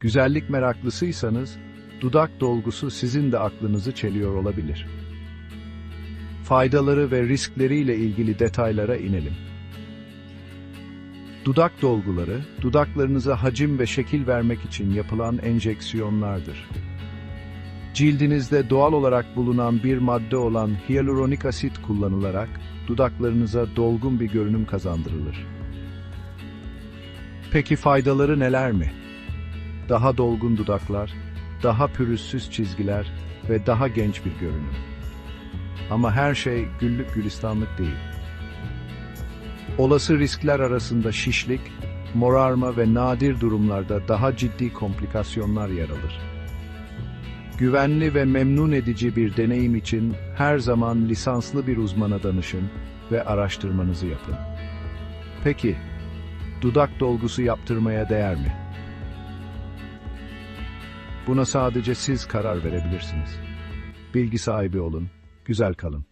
Güzellik meraklısıysanız, dudak dolgusu sizin de aklınızı çeliyor olabilir. Faydaları ve riskleriyle ilgili detaylara inelim. Dudak dolguları, dudaklarınıza hacim ve şekil vermek için yapılan enjeksiyonlardır. Cildinizde doğal olarak bulunan bir madde olan hyaluronik asit kullanılarak dudaklarınıza dolgun bir görünüm kazandırılır. Peki faydaları neler mi? Daha dolgun dudaklar, daha pürüzsüz çizgiler ve daha genç bir görünüm. Ama her şey güllük gülistanlık değil. Olası riskler arasında şişlik, morarma ve nadir durumlarda daha ciddi komplikasyonlar yer alır. Güvenli ve memnun edici bir deneyim için her zaman lisanslı bir uzmana danışın ve araştırmanızı yapın. Peki, dudak dolgusu yaptırmaya değer mi? Buna sadece siz karar verebilirsiniz. Bilgi sahibi olun, güzel kalın.